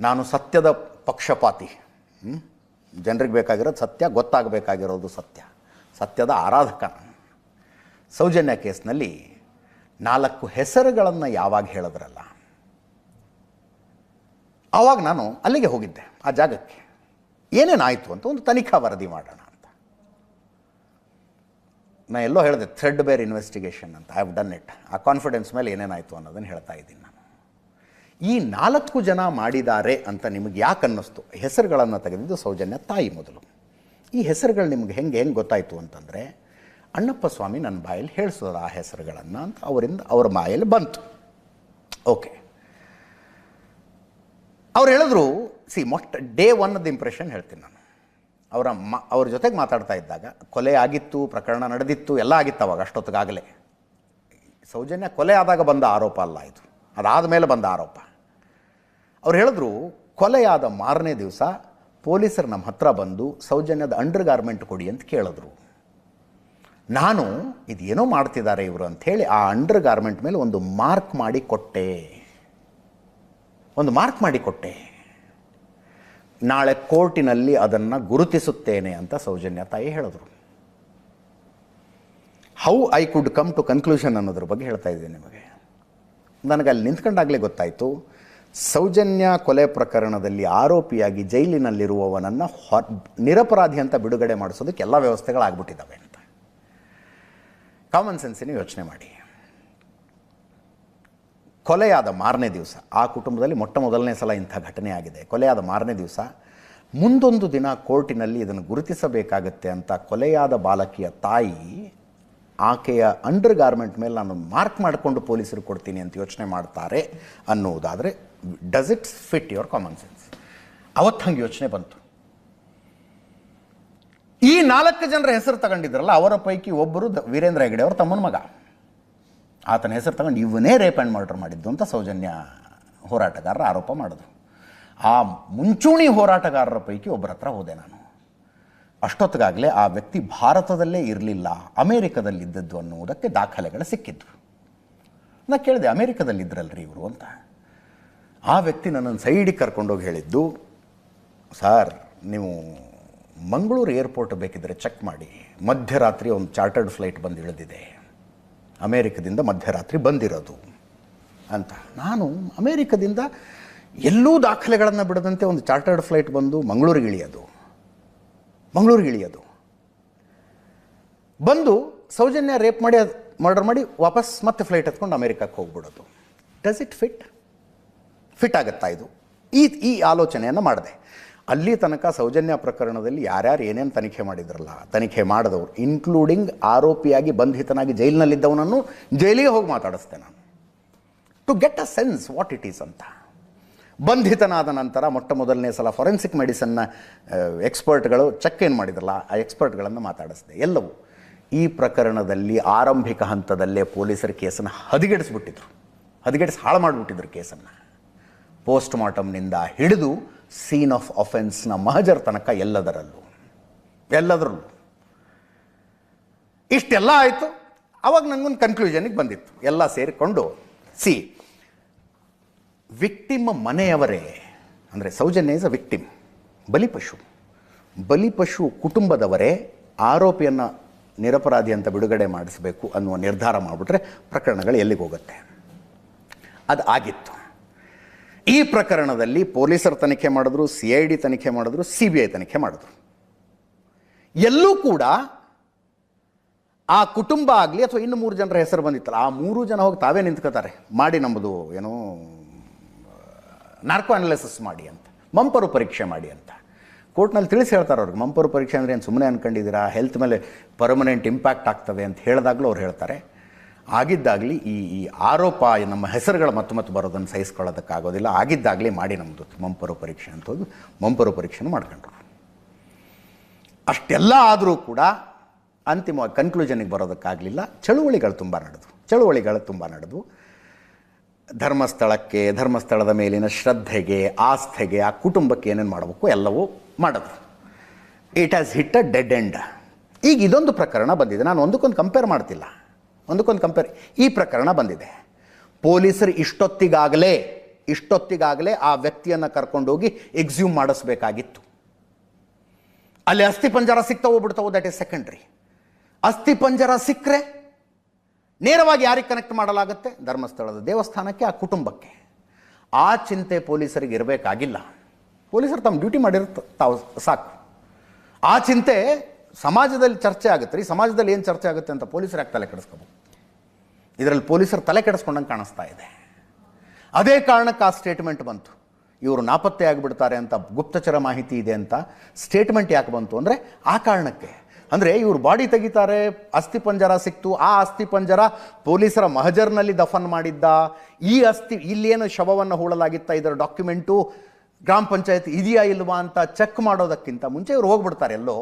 ನಾನು ಸತ್ಯದ ಪಕ್ಷಪಾತಿ. ಜನರಿಗೆ ಬೇಕಾಗಿರೋದು ಸತ್ಯ, ಗೊತ್ತಾಗಬೇಕಾಗಿರೋದು ಸತ್ಯ. ಸತ್ಯದ ಆರಾಧಕ. ಸೌಜನ್ಯ ಕೇಸ್ನಲ್ಲಿ ನಾಲ್ಕು ಹೆಸರುಗಳನ್ನು ಯಾವಾಗ ಹೇಳಿದ್ರಲ್ಲ? ಆವಾಗ ನಾನು ಅಲ್ಲಿಗೆ ಹೋಗಿದ್ದೆ, ಆ ಜಾಗಕ್ಕೆ. ಏನೇನಾಯಿತು ಅಂತ ಒಂದು ತನಿಖಾ ವರದಿ ಮಾಡೋಣ ಅಂತ. ನಾನು ಎಲ್ಲೋ ಹೇಳಿದೆ ಥ್ರೆಡ್ ಬೇರ್ ಇನ್ವೆಸ್ಟಿಗೇಷನ್ ಅಂತ. ಐ ಹ್ಯಾವ್ ಡನ್ ಇಟ್ ಆ ಕಾನ್ಫಿಡೆನ್ಸ್ ಮೇಲೆ ಏನೇನಾಯಿತು ಅನ್ನೋದನ್ನು ಹೇಳ್ತಾ ಇದ್ದೀನಿ ನಾನು. ಈ ನಾಲ್ಕು ಜನ ಮಾಡಿದ್ದಾರೆ ಅಂತ ನಿಮಗೆ ಯಾಕೆ ಅನ್ನಿಸ್ತು? ಹೆಸರುಗಳನ್ನು ತೆಗೆದಿದ್ದು ಸೌಜನ್ಯ ತಾಯಿ ಮೊದಲು. ಈ ಹೆಸರುಗಳು ನಿಮ್ಗೆ ಹೆಂಗೆ ಹೆಂಗೆ ಗೊತ್ತಾಯಿತು ಅಂತಂದರೆ, ಅಣ್ಣಪ್ಪ ಸ್ವಾಮಿ ನನ್ನ ಬಾಯಲ್ಲಿ ಹೇಳಿಸೋದು ಆ ಹೆಸರುಗಳನ್ನು ಅಂತ ಅವರಿಂದ ಅವ್ರ ಬಾಯಲ್ಲಿ ಬಂತು. ಓಕೆ. ಅವ್ರು ಹೇಳಿದ್ರು, ಸಿ, ಮೊಟ್ಟ, ಡೇ ಒನ್ನದ ಇಂಪ್ರೆಷನ್ ಹೇಳ್ತೀನಿ ನಾನು. ಅವರ ಮ, ಅವ್ರ ಜೊತೆಗೆ ಮಾತಾಡ್ತಾ ಇದ್ದಾಗ, ಕೊಲೆ ಆಗಿತ್ತು, ಪ್ರಕರಣ ನಡೆದಿತ್ತು, ಎಲ್ಲ ಆಗಿತ್ತು ಅವಾಗ, ಅಷ್ಟೊತ್ತಿಗಾಗಲೇ. ಸೌಜನ್ಯ ಕೊಲೆ ಆದಾಗ ಬಂದ ಆರೋಪ ಅಲ್ಲ ಇದು. ಅದಾದ ಮೇಲೆ ಬಂದ ಆರೋಪ. ಅವ್ರು ಹೇಳಿದ್ರು, ಕೊಲೆಯಾದ ಮಾರನೇ ದಿವಸ ಪೊಲೀಸರು ನಮ್ಮ ಹತ್ರ ಬಂದು ಸೌಜನ್ಯದ ಅಂಡರ್ ಗಾರ್ಮೆಂಟ್ ಕೊಡಿ ಅಂತ ಕೇಳಿದ್ರು. ನಾನು ಇದೇನೋ ಮಾಡ್ತಿದ್ದಾರೆ ಇವರು ಅಂಥೇಳಿ ಆ ಅಂಡರ್ ಗಾರ್ಮೆಂಟ್ ಮೇಲೆ ಒಂದು ಮಾರ್ಕ್ ಮಾಡಿ ಕೊಟ್ಟೆ. ಒಂದು ಮಾರ್ಕ್ ಮಾಡಿ ಕೊಟ್ಟೆ. ನಾಳೆ ಕೋರ್ಟಿನಲ್ಲಿ ಅದನ್ನು ಗುರುತಿಸುತ್ತೇನೆ ಅಂತ ಸೌಜನ್ಯ ತಾಯಿ ಹೇಳಿದ್ರು. How I could come to conclusion ಅನ್ನೋದ್ರ ಬಗ್ಗೆ ಹೇಳ್ತಾ ಇದ್ದೀನಿ ನಿಮಗೆ. ನನಗೆ ಅಲ್ಲಿ ನಿಂತ್ಕೊಂಡಾಗಲೇ ಗೊತ್ತಾಯಿತು. ಸೌಜನ್ಯ ಕೊಲೆ ಪ್ರಕರಣದಲ್ಲಿ ಆರೋಪಿಯಾಗಿ ಜೈಲಿನಲ್ಲಿರುವವನನ್ನು ಹೊ ನಿರಪರಾಧಿ ಅಂತ ಬಿಡುಗಡೆ ಮಾಡಿಸೋದಕ್ಕೆ ಎಲ್ಲ ವ್ಯವಸ್ಥೆಗಳಾಗ್ಬಿಟ್ಟಿದ್ದಾವೆ ಅಂತ. ಕಾಮನ್ ಸೆನ್ಸಿನ ಯೋಚನೆ ಮಾಡಿ. ಕೊಲೆಯಾದ ಮಾರನೇ ದಿವಸ, ಆ ಕುಟುಂಬದಲ್ಲಿ ಮೊಟ್ಟ ಮೊದಲನೇ ಸಲ ಇಂಥ ಘಟನೆ ಆಗಿದೆ. ಕೊಲೆಯಾದ ಮಾರನೇ ದಿವಸ, ಮುಂದೊಂದು ದಿನ ಕೋರ್ಟಿನಲ್ಲಿ ಇದನ್ನು ಗುರುತಿಸಬೇಕಾಗತ್ತೆ ಅಂತ ಕೊಲೆಯಾದ ಬಾಲಕಿಯ ತಾಯಿ ಆಕೆಯ ಅಂಡರ್ ಗಾರ್ಮೆಂಟ್ ಮೇಲೆ ನಾನು ಮಾರ್ಕ್ ಮಾಡಿಕೊಂಡು ಪೊಲೀಸರು ಕೊಡ್ತೀನಿ ಅಂತ ಯೋಚನೆ ಮಾಡ್ತಾರೆ ಅನ್ನುವುದಾದರೆ does it fit your common sense ಅವತ್ತು ಹಂಗೆ ಯೋಚನೆ ಬಂತು. ಈ ನಾಲ್ಕು ಜನರ ಹೆಸರು ತಗೊಂಡಿದ್ರಲ್ಲ, ಅವರ ಪೈಕಿ ಒಬ್ಬರು ವೀರೇಂದ್ರ ಹೆಗಡೆ ಅವರು ತಮ್ಮನ ಮಗ. ಆತನ ಹೆಸರು ತಗೊಂಡು ಇವನೇ ರೇಪ್ ಆ್ಯಂಡ್ ಮರ್ಡರ್ ಮಾಡಿದ್ದು ಅಂತ ಸೌಜನ್ಯ ಹೋರಾಟಗಾರರ ಆರೋಪ ಮಾಡಿದ್ರು. ಆ ಮುಂಚೂಣಿ ಹೋರಾಟಗಾರರ ಪೈಕಿ ಒಬ್ಬರ ಹತ್ರ ಹೋದೆ ನಾನು. ಅಷ್ಟೊತ್ತಿಗಾಗಲೇ ಆ ವ್ಯಕ್ತಿ ಭಾರತದಲ್ಲೇ ಇರಲಿಲ್ಲ, ಅಮೇರಿಕದಲ್ಲಿದ್ದದ್ದು ಅನ್ನುವುದಕ್ಕೆ ದಾಖಲೆಗಳು ಸಿಕ್ಕಿದ್ವು. ನಾ ಕೇಳಿದೆ ಅಮೇರಿಕದಲ್ಲಿದ್ದರಲ್ರಿ ಇವರು ಅಂತ. ಆ ವ್ಯಕ್ತಿ ನನ್ನನ್ನು ಸೈಡಿಗೆ ಕರ್ಕೊಂಡೋಗಿ ಹೇಳಿದ್ದು, ಸರ್, ನೀವು ಮಂಗಳೂರು ಏರ್ಪೋರ್ಟ್ ಬೇಕಿದ್ದರೆ ಚೆಕ್ ಮಾಡಿ. ಮಧ್ಯರಾತ್ರಿ ಒಂದು ಚಾರ್ಟರ್ಡ್ ಫ್ಲೈಟ್ ಬಂದು ಇಳಿದಿದೆ. ಅಮೇರಿಕದಿಂದ ಮಧ್ಯರಾತ್ರಿ ಬಂದಿರೋದು. ಅಂತ. ನಾನು ಅಮೇರಿಕದಿಂದ ಎಲ್ಲೂ ದಾಖಲೆಗಳನ್ನು ಬಿಡದಂತೆ ಒಂದು ಚಾರ್ಟರ್ಡ್ ಫ್ಲೈಟ್ ಬಂದು ಮಂಗಳೂರಿಗೆ ಇಳಿಯೋದು. ಮಂಗಳೂರಿಗೆ ಇಳಿಯೋದು. ಬಂದು ಸೌಜನ್ಯ ರೇಪ್ ಮಾಡಿ ಮರ್ಡರ್ ಮಾಡಿ ವಾಪಸ್ ಮತ್ತೆ ಫ್ಲೈಟ್ ಹತ್ಕೊಂಡು ಅಮೆರಿಕಕ್ಕೆ ಹೋಗ್ಬಿಡೋದು. ಡಸ್ ಇಟ್ ಫಿಟ್ ಫಿಟ್ ಆಗುತ್ತಾ ಇದು? ಈ ಈ ಆಲೋಚನೆಯನ್ನು ಮಾಡಿದೆ. ಅಲ್ಲಿ ತನಕ ಸೌಜನ್ಯ ಪ್ರಕರಣದಲ್ಲಿ ಯಾರ್ಯಾರು ಏನೇನು ತನಿಖೆ ಮಾಡಿದ್ರಲ್ಲ, ತನಿಖೆ ಮಾಡಿದವರು ಇನ್ಕ್ಲೂಡಿಂಗ್ ಆರೋಪಿಯಾಗಿ ಬಂಧಿತನಾಗಿ ಜೈಲಿನಲ್ಲಿದ್ದವನನ್ನು ಜೈಲಿಗೆ ಹೋಗಿ ಮಾತಾಡಿಸ್ತೆ ನಾನು. To get a sense what it is ಅಂತ. ಬಂಧಿತನಾದ ನಂತರ ಮೊಟ್ಟ ಮೊದಲನೇ ಸಲ ಫೊರೆನ್ಸಿಕ್ ಮೆಡಿಸನ್ನ ಎಕ್ಸ್ಪರ್ಟ್ಗಳು ಚೆಕ್ ಏನು ಮಾಡಿದ್ರಲ್ಲ, ಆ ಎಕ್ಸ್ಪರ್ಟ್ಗಳನ್ನು ಮಾತಾಡಿಸಿದೆ. ಎಲ್ಲವೂ ಈ ಪ್ರಕರಣದಲ್ಲಿ ಆರಂಭಿಕ ಹಂತದಲ್ಲೇ ಪೊಲೀಸರು ಕೇಸನ್ನು ಹದಗೆಡಿಸ್ಬಿಟ್ಟಿದ್ರು. ಹದಗೆಡಿಸಿ ಹಾಳು ಮಾಡಿಬಿಟ್ಟಿದ್ರು ಕೇಸನ್ನು. ಪೋಸ್ಟ್ ಮಾರ್ಟಮ್ನಿಂದ ಹಿಡಿದು ಸೀನ್ ಆಫ್ ಅಫೆನ್ಸ್ನ ಮಹಜರ್ ತನಕ ಎಲ್ಲದರಲ್ಲೂ. ಎಲ್ಲದರಲ್ಲೂ. ಇಷ್ಟೆಲ್ಲ ಆಯಿತು. ಅವಾಗ ನನಗೊಂದು ಕನ್ಕ್ಲೂಷನಿಗೆ ಬಂದಿತ್ತು. ಎಲ್ಲ ಸೇರಿಕೊಂಡು ಸಿ ವಿಕ್ಟಿಮ್ ಮನೆಯವರೇ, ಅಂದರೆ ಸೌಜನ್ಯ ಇಸ್ ಅ ವಿಕ್ಟಿಮ್ ಬಲಿಪಶು ಬಲಿಪಶು ಕುಟುಂಬದವರೇ ಆರೋಪಿಯನ್ನು ನಿರಪರಾಧಿ ಅಂತ ಬಿಡುಗಡೆ ಮಾಡಿಸಬೇಕು ಅನ್ನುವ ನಿರ್ಧಾರ ಮಾಡಿಬಿಟ್ರೆ ಪ್ರಕರಣಗಳು ಎಲ್ಲಿಗೆ ಹೋಗುತ್ತೆ? ಅದು ಆಗಿತ್ತು. ಈ ಪ್ರಕರಣದಲ್ಲಿ ಪೊಲೀಸರು ತನಿಖೆ ಮಾಡಿದ್ರು ಸಿ ಐ ಡಿ ತನಿಖೆ ಮಾಡಿದ್ರು ಸಿ ಬಿ ಐ ತನಿಖೆ ಮಾಡಿದ್ರು. ಎಲ್ಲೂ ಕೂಡ ಆ ಕುಟುಂಬ ಆಗಲಿ, ಅಥವಾ ಇನ್ನು ಮೂರು ಜನರ ಹೆಸರು ಬಂದಿತ್ತಲ್ಲ, ಆ ಮೂರು ಜನ ಹೋಗಿ ತಾವೇ ನಿಂತ್ಕೋತಾರೆ. ಮಾಡಿ ನಮ್ಮದು ಏನೋ ನಾರ್ಕೋ ಅನಾಲಿಸಿಸ್ ಮಾಡಿ ಅಂತ, ಮಂಪರು ಪರೀಕ್ಷೆ ಮಾಡಿ ಅಂತ. ಕೋರ್ಟ್ನಲ್ಲಿ ತಿಳಿಸಿ ಹೇಳ್ತಾರೆ ಅವ್ರಿಗೆ, ಮಂಪರು ಪರೀಕ್ಷೆ ಅಂದರೆ ಏನು ಸುಮ್ಮನೆ ಅನ್ಕೊಂಡಿದ್ದೀರಾ? ಹೆಲ್ತ್ ಮೇಲೆ ಪರ್ಮನೆಂಟ್ ಇಂಪ್ಯಾಕ್ಟ್ ಆಗ್ತವೆ ಅಂತ ಹೇಳಿದಾಗಲೂ ಅವ್ರು ಹೇಳ್ತಾರೆ. ಆಗಿದ್ದಾಗಲಿ ಈ ಈ ಆರೋಪ ನಮ್ಮ ಹೆಸರುಗಳು ಮತ್ತೆ ಮತ್ತೆ ಬರೋದನ್ನು ಸಹಿಸ್ಕೊಳ್ಳೋದಕ್ಕಾಗೋದಿಲ್ಲ. ಆಗಿದ್ದಾಗಲಿ ಮಾಡಿ ನಮ್ಮದು ಮಂಪರು ಪರೀಕ್ಷೆ ಅಂತ ಹೋಗಿ ಮಂಪರು ಪರೀಕ್ಷೆನೂ ಮಾಡ್ಕೊಂಡ್ರು. ಅಷ್ಟೆಲ್ಲ ಆದರೂ ಕೂಡ ಅಂತಿಮವಾಗಿ ಕನ್ಕ್ಲೂಷನಿಗೆ ಬರೋದಕ್ಕಾಗಲಿಲ್ಲ. ಚಳುವಳಿಗಳು ತುಂಬ ನಡೆದು ಚಳುವಳಿಗಳು ತುಂಬ ನಡೆದು ಧರ್ಮಸ್ಥಳಕ್ಕೆ, ಧರ್ಮಸ್ಥಳದ ಮೇಲಿನ ಶ್ರದ್ಧೆಗೆ, ಆಸ್ಥೆಗೆ, ಆ ಕುಟುಂಬಕ್ಕೆ ಏನೇನು ಮಾಡಬೇಕು ಎಲ್ಲವೂ ಮಾಡಿದ್ರು it has hit a dead end ಈಗ ಇದೊಂದು ಪ್ರಕರಣ ಬಂದಿದೆ. ನಾನು ಒಂದಕ್ಕೊಂದು ಕಂಪೇರ್ ಮಾಡ್ತಿಲ್ಲ. ಒಂದಕ್ಕೊಂದು ಕಂಪೇರ್ ಈ ಪ್ರಕರಣ ಬಂದಿದೆ. ಪೊಲೀಸರು ಇಷ್ಟೊತ್ತಿಗಾಗಲೇ ಇಷ್ಟೊತ್ತಿಗಾಗಲೇ ಆ ವ್ಯಕ್ತಿಯನ್ನು ಕರ್ಕೊಂಡೋಗಿ ಎಕ್ಸ್ಯೂಮ್ ಮಾಡಿಸ್ಬೇಕಾಗಿತ್ತು. ಅಲ್ಲಿ ಅಸ್ಥಿ ಪಂಜರ ಸಿಗ್ತಾ ಬಿಡ್ತಾವೋ ದಟ್ ಇಸ್ ಸೆಕೆಂಡ್ರಿ ಅಸ್ಥಿ ಪಂಜರ ಸಿಕ್ಕರೆ ನೇರವಾಗಿ ಯಾರಿಗೆ ಕನೆಕ್ಟ್ ಮಾಡಲಾಗುತ್ತೆ? ಧರ್ಮಸ್ಥಳದ ದೇವಸ್ಥಾನಕ್ಕೆ, ಆ ಕುಟುಂಬಕ್ಕೆ. ಆ ಚಿಂತೆ ಪೊಲೀಸರಿಗೆ ಇರಬೇಕಾಗಿಲ್ಲ. ಪೊಲೀಸರು ತಮ್ಮ ಡ್ಯೂಟಿ ಮಾಡಿರ್ತ ತಾವು ಸಾಕು. ಆ ಚಿಂತೆ ಸಮಾಜದಲ್ಲಿ ಚರ್ಚೆ ಆಗುತ್ತೆ. ರೀ ಸಮಾಜದಲ್ಲಿ ಏನು ಚರ್ಚೆ ಆಗುತ್ತೆ ಅಂತ ಪೊಲೀಸರು ಯಾಕೆ ತಲೆ ಕೆಡಿಸ್ಕೋಬೇಕು? ಇದರಲ್ಲಿ ಪೊಲೀಸರು ತಲೆ ಕೆಡಿಸ್ಕೊಂಡಂಗೆ ಕಾಣಿಸ್ತಾ ಇದೆ. ಅದೇ ಕಾರಣಕ್ಕೆ ಆ ಸ್ಟೇಟ್ಮೆಂಟ್ ಬಂತು. ಇವರು ನಾಪತ್ತೆ ಆಗಿಬಿಡ್ತಾರೆ ಅಂತ ಗುಪ್ತಚರ ಮಾಹಿತಿ ಇದೆ ಅಂತ ಸ್ಟೇಟ್ಮೆಂಟ್ ಯಾಕೆ ಬಂತು ಅಂದರೆ ಆ ಕಾರಣಕ್ಕೆ. ಅಂದರೆ ಇವರು ಬಾಡಿ ತೆಗಿತಾರೆ, ಅಸ್ಥಿ ಪಂಜರ ಸಿಕ್ತು, ಆ ಅಸ್ಥಿ ಪಂಜರ ಪೊಲೀಸರ ಮಹಜರ್ನಲ್ಲಿ ದಫನ್ ಮಾಡಿದ್ದ. ಈ ಅಸ್ಥಿ, ಇಲ್ಲೇನು ಶವವನ್ನು ಹೂಳಲಾಗಿತ್ತ ಇದರ ಡಾಕ್ಯುಮೆಂಟು, ಗ್ರಾಮ ಪಂಚಾಯತ್ ಇದೆಯಾ ಇಲ್ವಾ ಅಂತ ಚೆಕ್ ಮಾಡೋದಕ್ಕಿಂತ ಮುಂಚೆ ಇವ್ರು ಹೋಗ್ಬಿಡ್ತಾರೆ ಎಲ್ಲೋ,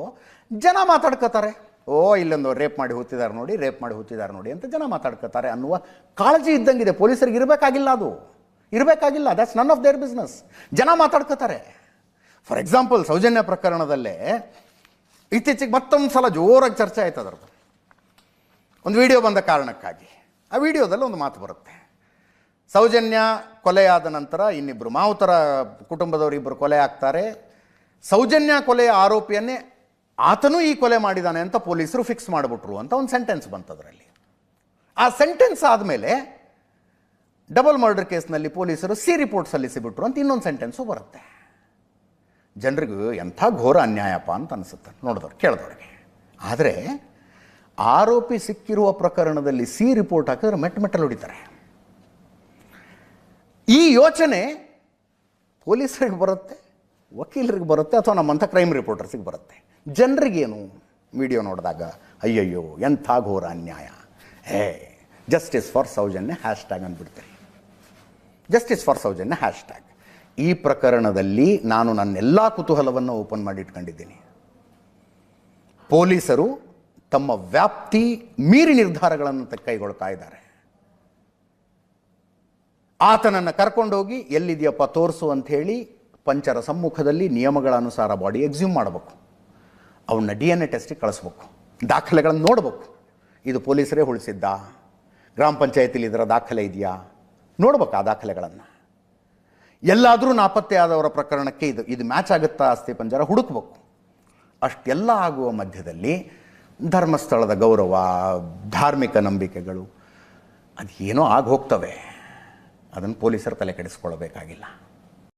ಜನ ಮಾತಾಡ್ಕೋತಾರೆ. ಓ ಇಲ್ಲೊಂದು ರೇಪ್ ಮಾಡಿ ಹೋಗ್ತಿದ್ದಾರೆ ನೋಡಿ, ರೇಪ್ ಮಾಡಿ ಹೋಗ್ತಿದ್ದಾರೆ ನೋಡಿ ಅಂತ ಜನ ಮಾತಾಡ್ಕೋತಾರೆ ಅನ್ನುವ ಕಾಳಜಿ ಇದ್ದಂಗಿದೆ. ಪೊಲೀಸರಿಗೆ ಇರಬೇಕಾಗಿಲ್ಲ ಅದು. ಇರಬೇಕಾಗಿಲ್ಲ that's none of their business ಜನ ಮಾತಾಡ್ಕೋತಾರೆ. ಫಾರ್ ಎಕ್ಸಾಂಪಲ್ ಸೌಜನ್ಯ ಪ್ರಕರಣದಲ್ಲೇ ಇತ್ತೀಚೆಗೆ ಮತ್ತೊಂದು ಸಲ ಜೋರಾಗಿ ಚರ್ಚೆ ಆಯ್ತು ಅದರದ್ದು ಒಂದು ವಿಡಿಯೋ ಬಂದ ಕಾರಣಕ್ಕಾಗಿ. ಆ ವಿಡಿಯೋದಲ್ಲಿ ಒಂದು ಮಾತು ಬರುತ್ತೆ. ಸೌಜನ್ಯ ಕೊಲೆಯಾದ ನಂತರ ಇನ್ನಿಬ್ಬರು ಮಾವುತರ ಕುಟುಂಬದವರು ಇಬ್ಬರು ಕೊಲೆ ಆಗ್ತಾರೆ. ಸೌಜನ್ಯ ಕೊಲೆಯ ಆರೋಪಿಯನ್ನೇ ಆತನೂ ಈ ಕೊಲೆ ಮಾಡಿದ್ದಾನೆ ಅಂತ ಪೊಲೀಸರು ಫಿಕ್ಸ್ ಮಾಡಿಬಿಟ್ರು ಅಂತ ಒಂದು ಸೆಂಟೆನ್ಸ್ ಬಂತದರಲ್ಲಿ ಆ ಸೆಂಟೆನ್ಸ್ ಆದಮೇಲೆ ಡಬಲ್ ಮರ್ಡರ್ ಕೇಸ್ನಲ್ಲಿ ಪೊಲೀಸರು ಸಿ ರಿಪೋರ್ಟ್ ಸಲ್ಲಿಸಿಬಿಟ್ರು ಅಂತ ಇನ್ನೊಂದು ಸೆಂಟೆನ್ಸು ಬರುತ್ತೆ. ಜನರಿಗೂ ಎಂಥ ಘೋರ ಅನ್ಯಾಯಪ್ಪ ಅಂತ ಅನಿಸುತ್ತೆ. ನೋಡಿದವ್ರು, ಕೇಳಿದವ್ರಿಗೆ. ಆದರೆ ಆರೋಪಿ ಸಿಕ್ಕಿರುವ ಪ್ರಕರಣದಲ್ಲಿ ಸಿ ರಿಪೋರ್ಟ್ ಹಾಕಿದ್ರೆ ಮೆಟ್ಟ ಮೆಟ್ಟಲು ಹೊಡಿತಾರೆ. ಈ ಯೋಚನೆ ಪೊಲೀಸರಿಗೆ ಬರುತ್ತೆ, ವಕೀಲರಿಗೆ ಬರುತ್ತೆ, ಅಥವಾ ನಮ್ಮಂಥ ಕ್ರೈಮ್ ರಿಪೋರ್ಟರ್ಸಿಗೆ ಬರುತ್ತೆ. ಜನರಿಗೇನು ವಿಡಿಯೋ ನೋಡಿದಾಗ, ಅಯ್ಯಯ್ಯೋ, ಎಂಥ ಘೋರ ಅನ್ಯಾಯ. A justice for Soujanya hashtag ಅಂದ್ಬಿಡ್ತೀರಿ. Justice for Soujanya hashtag ಈ ಪ್ರಕರಣದಲ್ಲಿ ನಾನು ನನ್ನೆಲ್ಲ ಕುತೂಹಲವನ್ನು ಓಪನ್ ಮಾಡಿಟ್ಕೊಂಡಿದ್ದೀನಿ. ಪೊಲೀಸರು ತಮ್ಮ ವ್ಯಾಪ್ತಿ ಮೀರಿ ನಿರ್ಧಾರಗಳನ್ನು ಕೈಗೊಳ್ತಾ ಇದ್ದಾರೆ. ಆತನನ್ನು ಕರ್ಕೊಂಡೋಗಿ ಎಲ್ಲಿದೆಯಪ್ಪ ತೋರಿಸು ಅಂತ ಹೇಳಿ ಪಂಚರ ಸಮ್ಮುಖದಲ್ಲಿ ನಿಯಮಗಳ ಅನುಸಾರ ಬಾಡಿ ಎಕ್ಸ್ಯೂಮ್ ಮಾಡಬೇಕು. ಅವನ್ನ ಡಿ ಎನ್ ಎ ಟೆಸ್ಟಿಗೆ ಕಳಿಸ್ಬೇಕು. ದಾಖಲೆಗಳನ್ನು ನೋಡಬೇಕು. ಇದು ಪೊಲೀಸರೇ ಉಳಿಸಿದ್ದ? ಗ್ರಾಮ ಪಂಚಾಯತಿಲಿ ಇದರ ದಾಖಲೆ ಇದೆಯಾ? ನೋಡ್ಬೇಕು ಆ ದಾಖಲೆಗಳನ್ನು. ಎಲ್ಲಾದರೂ ನಾಪತ್ತೆ ಆದವರ ಪ್ರಕರಣಕ್ಕೆ ಇದು ಇದು ಮ್ಯಾಚ್ ಆಗುತ್ತಾ ಅಸ್ಥಿ ಪಂಜರ ಹುಡುಕ್ಬೇಕು. ಅಷ್ಟೆಲ್ಲ ಆಗುವ ಮಧ್ಯದಲ್ಲಿ ಧರ್ಮಸ್ಥಳದ ಗೌರವ, ಧಾರ್ಮಿಕ ನಂಬಿಕೆಗಳು ಅದು ಆಗಿ ಆಗೋಗ್ತವೆ ಅದನ್ನು ಪೊಲೀಸರು ತಲೆ ಕೆಡಿಸ್ಕೊಳ್ಬೇಕಾಗಿಲ್ಲ.